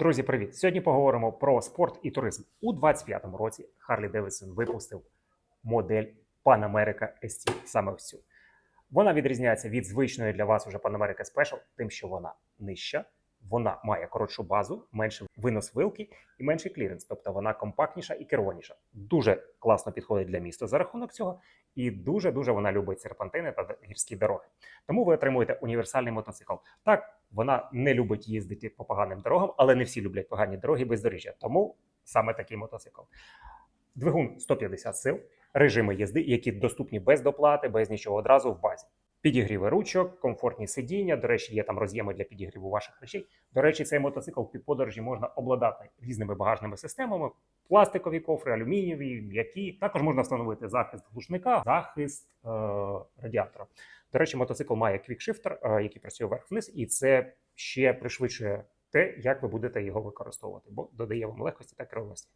Друзі, привіт! Сьогодні поговоримо про спорт і туризм. У 25-му році Харлі Девідсон випустив модель Pan America ST, саме ось цю. Вона відрізняється від звичної для вас уже Pan America Special, тим, що вона нижча, вона має коротшу базу, менший винос вилки і менший кліренс, тобто вона компактніша і керованіша. Дуже класно підходить для міста за рахунок цього, і дуже дуже вона любить серпантини та гірські дороги. Тому ви отримуєте універсальний мотоцикл. Так, вона не любить їздити по поганим дорогам, але не всі люблять погані дороги бездоріжжя. Тому саме такий мотоцикл. Двигун 150 сил, режими їзди, які доступні без доплати, без нічого одразу в базі. Підігріви ручок, комфортні сидіння. До речі, є там роз'єми для підігріву ваших речей. До речі, цей мотоцикл в подорожі можна обладнати різними багажними системами: пластикові кофри, алюмінієві, м'які. Також можна встановити захист глушника, захист е- радіатора. До речі, мотоцикл має квікшифтер, е, який працює вверх-вниз, і це ще пришвидшує те, як ви будете його використовувати, бо додає вам легкості та керованості.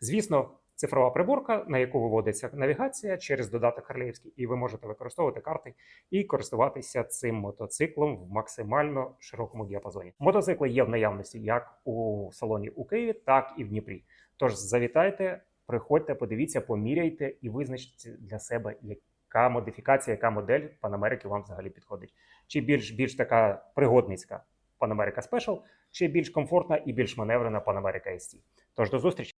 Звісно, цифрова приборка, на яку виводиться навігація через додаток Харлеївський, і ви можете використовувати карти і користуватися цим мотоциклом в максимально широкому діапазоні. Мотоцикли є в наявності як у салоні у Києві, так і в Дніпрі. Тож завітайте, приходьте, подивіться, поміряйте і визначте для себе, яка модифікація, яка модель Панамерики вам взагалі підходить. Чи більш більш така пригодницька Панамерика Special, чи більш комфортна і більш маневрена Панамерика ST. Тож до зустрічі!